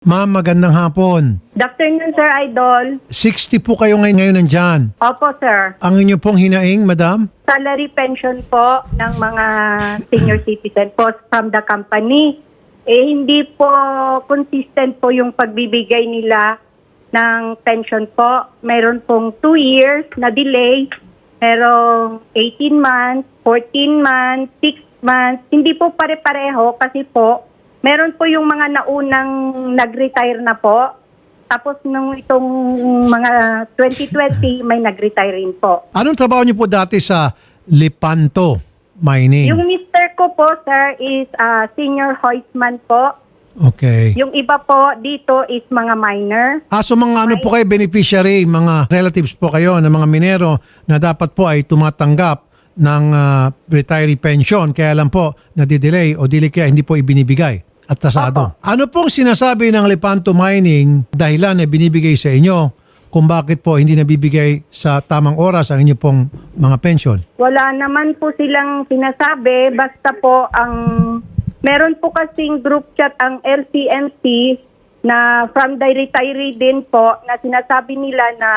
Ma'am, magandang hapon. Good afternoon, Sir Idol. 60 po kayo ngayon, ngayon nandyan. Opo, sir. Ang inyo pong hinaing, madam? Salary pension po ng mga senior citizen po from the company. Eh, hindi po consistent po yung pagbibigay nila ng pension po. Meron pong 2 years na delay. Merong 18 months, 14 months, 6 months. Hindi po pare-pareho kasi po meron po yung mga naunang nag-retire na po. Tapos nung itong mga 2020, may nag-retire rin po. Anong trabaho niyo po dati sa Lipanto Mining? Yung mister ko po, sir, is ah, senior hoistman po. Okay. Yung iba po dito is mga minor. Ah, so mga ano po kayo, beneficiary, mga relatives po kayo ng mga minero na dapat po ay tumatanggap ng ah, retiree pension. Kaya lang po, nadidelay o dili kaya hindi po ibinibigay at tasado. Ano pong sinasabi ng Lipanto Mining dahilan na binibigay sa inyo kung bakit po hindi nabibigay sa tamang oras ang inyo pong mga pension? Wala naman po silang sinasabi. Basta po ang... Meron po kasing group chat ang LCMC na from the retiree din po na sinasabi nila na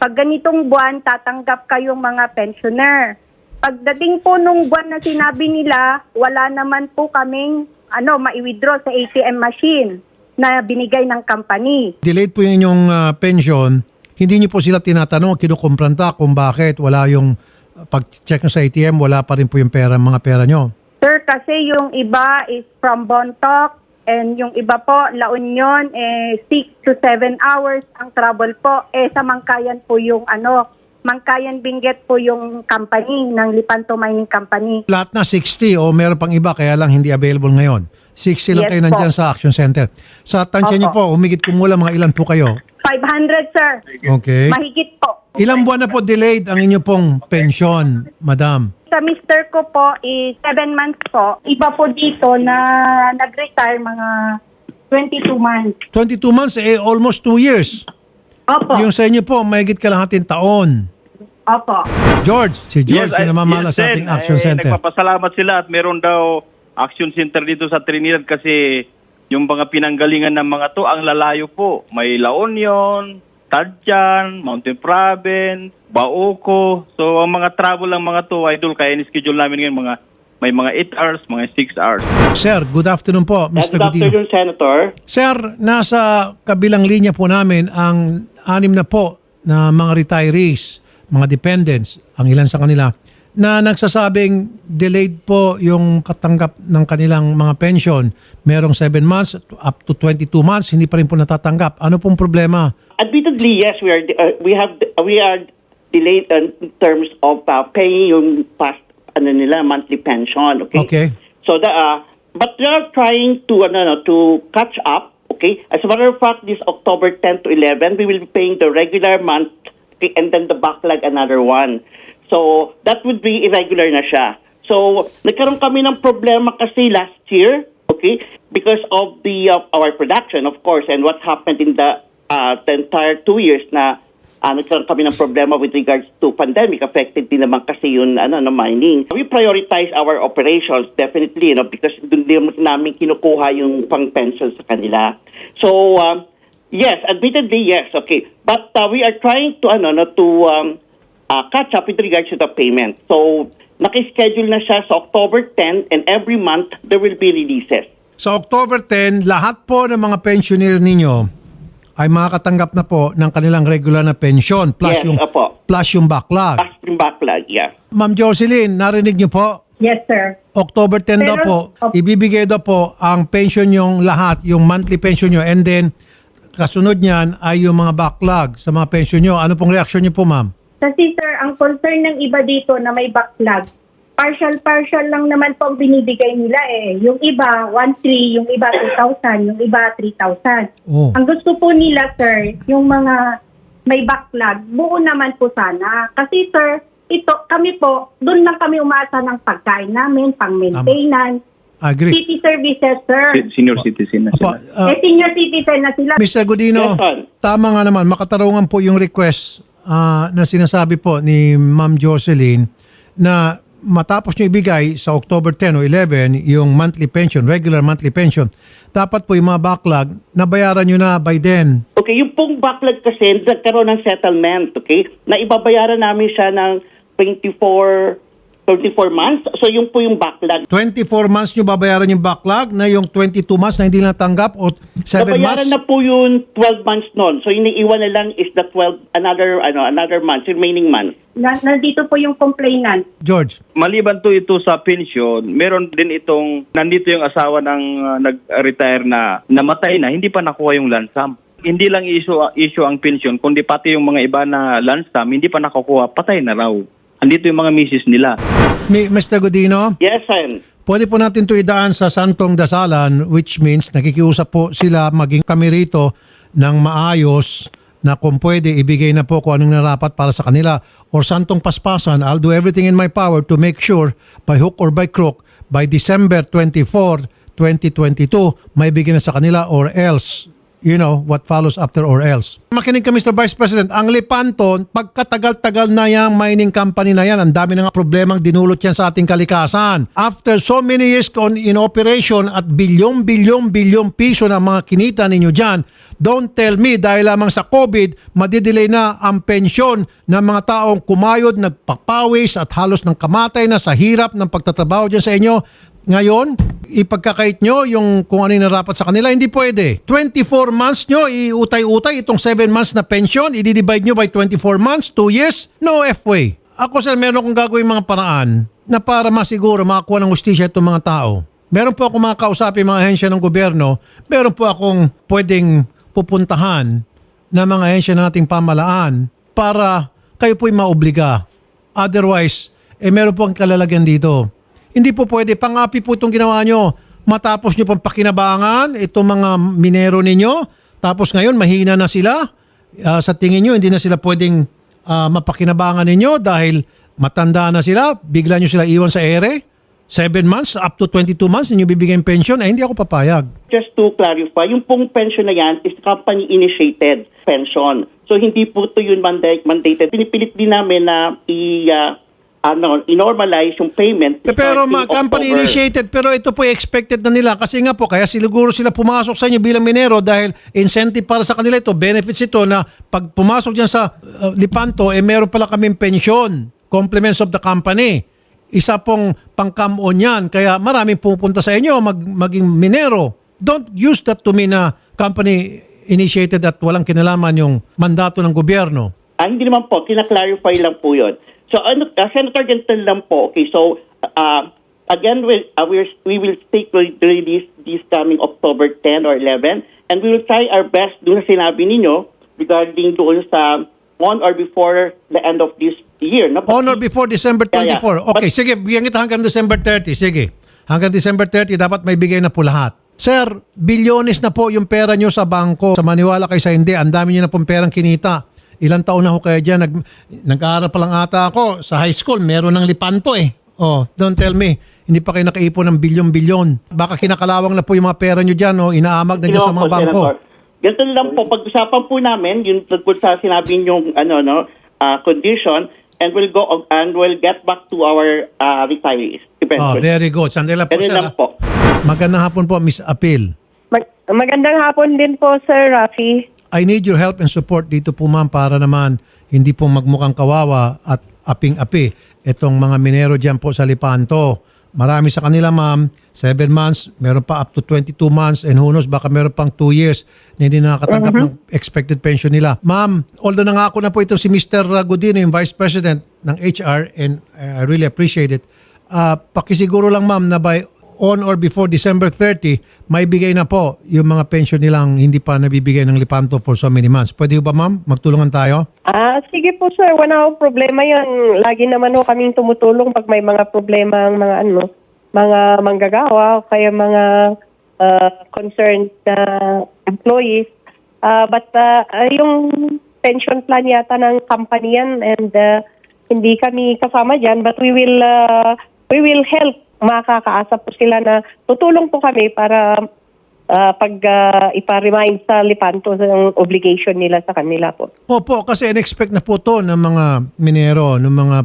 pag ganitong buwan tatanggap kayong mga pensioner. Pagdating po nung buwan na sinabi nila, wala naman po kaming ano, mai-withdraw sa ATM machine na binigay ng company. delayed po yung inyong ah, pension, hindi niyo po sila tinatanong, kinukumpranta kung bakit wala yung ah, pag-check nyo sa ATM, wala pa rin po yung pera, mga pera nyo. Sir, kasi yung iba is from Bontoc and yung iba po, La Union, eh, 6 to 7 hours ang travel po. Eh, sa Mangkayan po yung ano, Mangkayan Benguet po yung company ng Lipanto Mining Company. Lahat na 60 o meron pang iba, kaya lang hindi available ngayon. 60 lang Yes kayo po. nandyan sa Action Center. Sa tansya niyo po, umigit kumulang mga ilan po kayo. 500, sir. Okay. Mahigit po. Ilang buwan na po delayed ang inyo pong pension, madam? Sa mister ko po is 7 months po. Iba po dito na nag-retire mga 22 months. 22 months, eh almost 2 years. Opo. Yung sa inyo po, mahigit kalahating taon. Opo. George, si George Yes, yung namamala yes, sa ating Action Eh, Center. Nagpapasalamat sila at meron daw action center dito sa Trinidad kasi yung mga pinanggalingan ng mga to ang lalayo po. May La Union, Tadjan, Mountain Province, Baoco. So ang mga travel ng mga to, idol, kaya ni-schedule namin ngayon mga may mga 8 hours, mga 6 hours. Sir, good afternoon po, Mr. Good Godino. afternoon, Senator. Sir, nasa kabilang linya po namin ang anim na po na mga retirees, mga dependents, ang ilan sa kanila, na nagsasabing delayed po yung katanggap ng kanilang mga pension. Merong 7 months up to 22 months, hindi pa rin po natatanggap. Ano pong problema? Admittedly, yes, we are uh, we have we are delayed in terms of uh, paying yung past ano nila monthly pension. Okay. Okay. So the uh, but they are trying to ano no, to catch up. Okay. As a matter of fact, this October 10 to 11, we will be paying the regular month okay, and then the backlog another one. So that would be irregular na siya. So nagkaroon kami ng problema kasi last year, okay, because of the of our production, of course, and what happened in the uh, the entire two years na uh, nagkaroon kami ng problema with regards to pandemic. Affected din naman kasi yun, ano, no, mining. We prioritize our operations, definitely, you know, because doon din namin kinukuha yung pang-pension sa kanila. So, um, yes, admittedly, yes, okay. But uh, we are trying to, ano, no, to um, uh, catch up with regards to the payment. So, naki-schedule na siya sa October 10 and every month there will be releases. Sa October 10, lahat po ng mga pensioner ninyo ay makakatanggap na po ng kanilang regular na pension plus Yes, yung opo. plus yung backlog. Past yung backlog, yeah. Ma'am Jocelyn, narinig niyo po? Yes, sir. October 10 daw Pero- po, Op- ibibigay daw po ang pension yung lahat, yung monthly pension nyo and then kasunod niyan ay yung mga backlog sa mga pension nyo. Ano pong reaksyon nyo po ma'am? Kasi sir, ang concern ng iba dito na may backlog, partial-partial lang naman po ang binibigay nila eh. Yung iba, 1,300, yung iba 2,000, yung iba 3,000. Oh. Ang gusto po nila sir, yung mga may backlog, buo naman po sana. Kasi sir, ito, kami po, doon lang kami umaasa ng pagkain namin, pang maintenance, Agree. city services sir. Senior citizen na sila. uh, eh senior citizen na sila. Mr. Godino, Yes, sir. tama nga naman, makatarungan po yung request ah, na sinasabi po ni Ma'am Jocelyn na matapos nyo ibigay sa October 10 o 11 yung monthly pension, regular monthly pension, dapat po yung mga backlog, nabayaran nyo na by then. Okay, yung pong backlog kasi, nagkaroon ng settlement, okay? Na ibabayaran namin siya ng 24, 24 months. So, yung po yung backlog. 24 months nyo babayaran yung backlog na yung 22 months na hindi natanggap o 7 Nabayaran months? na po yung 12 months noon. So, iniiwan na lang is the 12, another, ano, another month, remaining month. Na, nandito po yung complainant. George, Maliban to ito sa pension, meron din itong nandito yung asawa ng uh, nag-retire na namatay na, hindi pa nakuha yung lansam. Hindi lang issue, issue ang pension, kundi pati yung mga iba na lansam, hindi pa nakukuha, patay na raw. Andito yung mga misis nila. Mi- Mr. Godino, Yes, Sen. pwede po natin ito idaan sa Santong Dasalan which means nakikiusap po sila maging kami rito ng maayos na kung pwede ibigay na po kung anong narapat para sa kanila. Or Santong Paspasan, I'll do everything in my power to make sure by hook or by crook by December 24, 2022 may bigyan na sa kanila or else you know, what follows after or else. Makinig ka Mr. Vice President, ang Lipanton, pagkatagal-tagal na yung mining company na yan, ang dami na nga problemang dinulot yan sa ating kalikasan. After so many years in operation at bilyong-bilyong-bilyong piso na mga kinita ninyo dyan, don't tell me dahil lamang sa COVID, madidelay na ang pensyon ng mga taong kumayod, nagpapawis at halos ng kamatay na sa hirap ng pagtatrabaho dyan sa inyo. Ngayon, ipagkakait nyo yung kung ano yung narapat sa kanila, hindi pwede. 24 months nyo, iutay-utay itong 7 months na pension, i-divide nyo by 24 months, 2 years, no F-way. Ako sir, meron akong gagawin mga paraan na para masiguro makakuha ng justisya itong mga tao. Meron po akong mga kausapin mga ahensya ng gobyerno, meron po akong pwedeng pupuntahan na mga ahensya ng ating pamalaan para kayo po'y maobliga. Otherwise, eh meron po ang kalalagyan dito. Hindi po pwede, pangapi po itong ginawa nyo. Matapos nyo pang pakinabangan itong mga minero ninyo, tapos ngayon mahina na sila. Ah, sa tingin nyo, hindi na sila pwedeng ah, mapakinabangan ninyo dahil matanda na sila, bigla nyo sila iwan sa ere. 7 months, up to 22 months, ninyo bibigyan pension, eh hindi ako papayag. Just to clarify, yung pong pension na yan is company-initiated pension. So, hindi po ito yun mandate, mandated. Pinipilit din namin na i, uh, ano, i-normalize yung payment. Pero starting ma, company October. initiated pero ito po expected na nila kasi nga po kaya siguro sila pumasok sa inyo bilang minero dahil incentive para sa kanila ito, benefits ito na pag pumasok diyan sa uh, Lipanto eh meron pala kaming pensyon, compliments of the company. Isa pong pang-come-on yan kaya maraming pupunta sa inyo mag, maging minero. Don't use that to mean na company initiated at walang kinalaman yung mandato ng gobyerno. Ah, hindi naman po, kina-clarify lang po yun. So, ano, uh, Senator, ganito lang po. Okay, so, uh, again, we, uh, we're, we will stick with the release this coming October 10 or 11, and we will try our best doon sa sinabi ninyo regarding doon sa on or before the end of this year. No? On or before December 24. Yeah, yeah. Okay, But- sige, bigyan kita hanggang December 30. Sige. Hanggang December 30, dapat may bigay na po lahat. Sir, bilyones na po yung pera nyo sa bangko. Sa maniwala kayo sa hindi, ang dami nyo na pong perang kinita. Ilang taon na ho kayo dyan. Nag, nag-aaral pa lang ata ako. Sa high school, meron ng lipanto eh. Oh, don't tell me. Hindi pa kayo nakaipon ng bilyon-bilyon. Baka kinakalawang na po yung mga pera nyo dyan. Oh, inaamag na dyan sa mga bangko. Ganito lang po, pag-usapan po namin yung tungkol sa sinabi yung ano, no, ah, condition, and we'll go and we'll get back to our ah, retirees. Oh, very good. Sandali lang po, Ganun sir. lang ah. po. Magandang hapon po, Miss Apil. Mag- magandang hapon din po, Sir Rafi. I need your help and support dito po ma'am para naman hindi po magmukhang kawawa at aping-api itong mga minero dyan po sa Lipanto. Marami sa kanila ma'am, 7 months, meron pa up to 22 months and who knows, baka meron pang 2 years na hindi nakakatanggap ng expected pension nila. Ma'am, although nangako na po ito si Mr. Godino, yung Vice President ng HR and I really appreciate it, Ah, pakisiguro lang ma'am na by on or before December 30, may bigay na po yung mga pension nilang hindi pa nabibigay ng Lipanto for so many months. Pwede ba ma'am? Magtulungan tayo? Ah, sige po sir, wala akong problema yan. Lagi naman ho kaming tumutulong pag may mga problema ang mga ano, mga manggagawa o kaya mga ah, concerned na employees. Ah, but ah, yung pension plan yata ng company yan and ah, hindi kami kasama dyan but we will ah, we will help makakaasa po sila na tutulong po kami para ah, pag ah, ipa-remind sa Lipanto ng obligation nila sa kanila po. Opo, kasi in-expect na po to ng mga minero, ng mga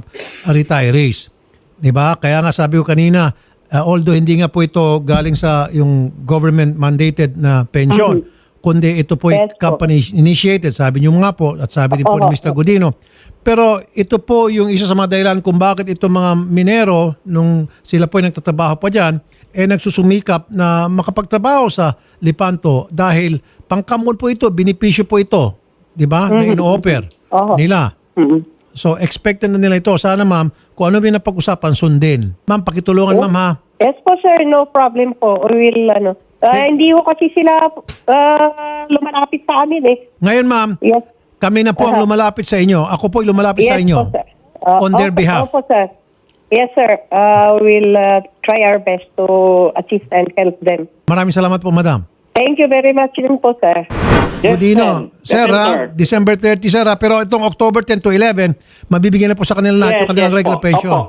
retirees. 'Di ba? Kaya nga sabi ko kanina, uh, although hindi nga po ito galing sa yung government mandated na pension, kundi ito po Yes po. company initiated, sabi niyo nga po at sabi din po ni Oo. Mr. Godino. Pero ito po yung isa sa mga dahilan kung bakit itong mga minero, nung sila po ay nagtatrabaho pa dyan, eh nagsusumikap na makapagtrabaho sa Lipanto dahil pangkamon po ito, binipisyo po ito, di ba, na ino-offer Oo. nila. Mhm. So, expected na nila ito. Sana, ma'am, kung ano yung napag-usapan, sundin. Ma'am, pakitulungan, ma'am, ha? Yes po sir, no problem po. We will ano. Ah, hindi ko kasi sila ah, lumalapit sa amin eh. Ngayon, ma'am, Yes. Kami na po ang lumalapit sa inyo. Ako po ay lumalapit sa inyo. po sir. Ah, on their opo, behalf. Opo sir. Yes sir. Uh, we'll uh, try our best to assist and help them. Maraming salamat po, madam. Thank you very much din po sir. Yes, Budino, sir. ha. December 30, sir, ha, pero itong October 10 to 11, mabibigyan na po sa kanila lahat Yes, yung kanilang yes regular po. pension.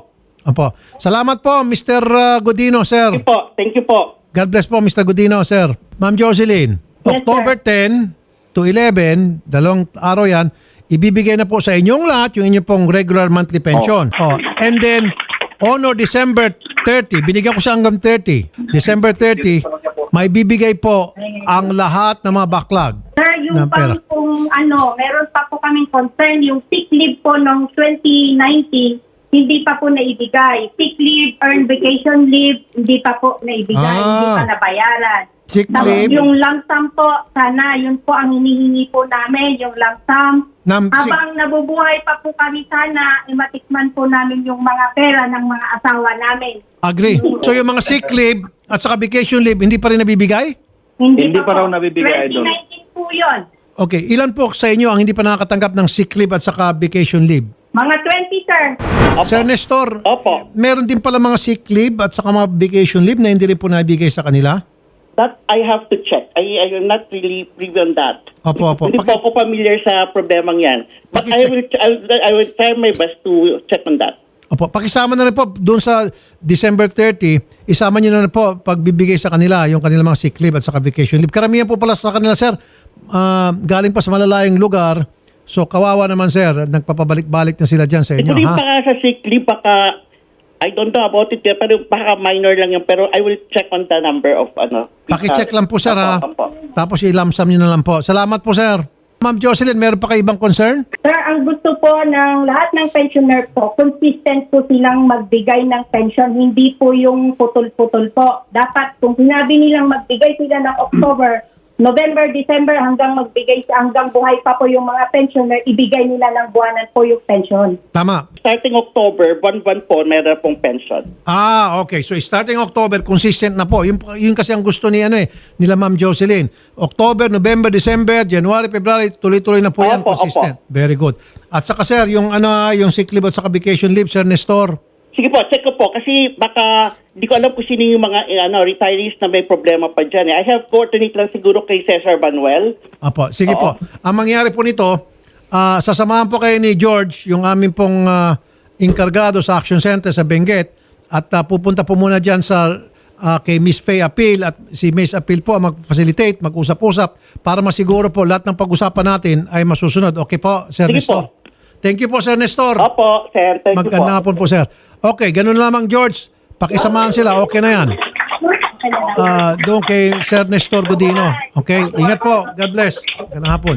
Opo. Salamat po, Mr. uh, Godino, sir. Thank you po. Thank you po. God bless po, Mr. Godino, sir. Ma'am Jocelyn, Yes, October 10 to 11, dalawang araw yan, ibibigay na po sa inyong lahat yung inyong pong regular monthly pension. Oh. And then, on or December 30, binigyan ko siya hanggang 30. December 30, may bibigay po ang lahat ng mga backlog. Sir, yung ng pera. pang kung ano, meron pa po kaming concern, yung sick leave po noong 2019, hindi pa po naibigay. Sick leave, earned vacation leave, hindi pa po naibigay, Ah. hindi pa nabayaran. Sick Tapos leave? yung lump sum po, sana, yun po ang hinihingi po namin, yung lump sum. Nam- Habang nabubuhay pa po kami sana, imatikman po namin yung mga pera ng mga asawa namin. Agree. So yung mga sick leave at saka vacation leave, hindi pa rin nabibigay? Hindi pa po. raw nabibigay, Idol. 2019 po yun. Okay, ilan po sa inyo ang hindi pa nakakatanggap ng sick leave at saka vacation leave? Mga 20, sir. Opo. Sir Nestor, Opo. meron din pala mga sick leave at saka mga vacation leave na hindi rin po nabigay sa kanila? That I have to check. I, I am not really privy on that. Opo, opo. Hindi Paki- po ako familiar sa problemang yan. But I Paki-check. will, I will, I will try my best to check on that. Opo, pakisama na rin po doon sa December 30, isama niyo na rin po pagbibigay sa kanila yung kanilang mga sick leave at saka vacation leave. Karamihan po pala sa kanila, sir, ah, galing pa sa malalayang lugar. So kawawa naman, sir, nagpapabalik-balik na sila dyan sa inyo, Ito rin ha? pa nga sa sick leave, baka, I don't know about it, pero baka minor lang yan. Pero I will check on the number of, ano. Pakicheck lang po, sir, ha? Opo, opo. Tapos ilamsam niyo na lang po. Salamat po, sir. Ma'am Jocelyn, meron pa kayo ibang concern? Sir, ang gusto po ng lahat ng pensioner po, consistent po silang magbigay ng pension, hindi po yung putol-putol po. Dapat kung sinabi nilang magbigay sila ng October, November, December hanggang magbigay hanggang buhay pa po yung mga pensioner, ibigay nila ng buwanan po yung pension. Tama. Starting October, buwan-buwan po, meron pong pension. Ah, okay. So starting October, consistent na po. Yun, yun kasi ang gusto ni ano eh, nila Ma'am Jocelyn. October, November, December, January, February, tuloy-tuloy na po yan, Opo, consistent. Very good. At saka sir, yung ano, ah, yung sick leave at saka vacation leave, Sir Nestor. Sige po, check ko po. Kasi baka, hindi ko alam kung sino yung mga eh, ano, retirees na may problema pa dyan. Eh. I have coordinate lang siguro kay Cesar Manuel. Apo, sige Oo. po. Ang mangyari po nito, ah, sasamahan po kayo ni George, yung aming pong ah, inkargado sa Action Center sa Benguet, at ah, pupunta po muna dyan sa ah, kay Miss Faye Appeal at si Miss Appeal po ang mag-facilitate, mag-usap-usap para masiguro po lahat ng pag-usapan natin ay masusunod. Okay po, Sir Sige Nestor? po. Thank you po, Sir Nestor. Opo, sir. Thank you po. Magandang hapon po, Sir. Okay, ganun lamang, George. Pakisamahan sila. Okay na yan. Ah, doon kay Sir Nestor Godino. Okay? Ingat po. God bless. Magandang hapon.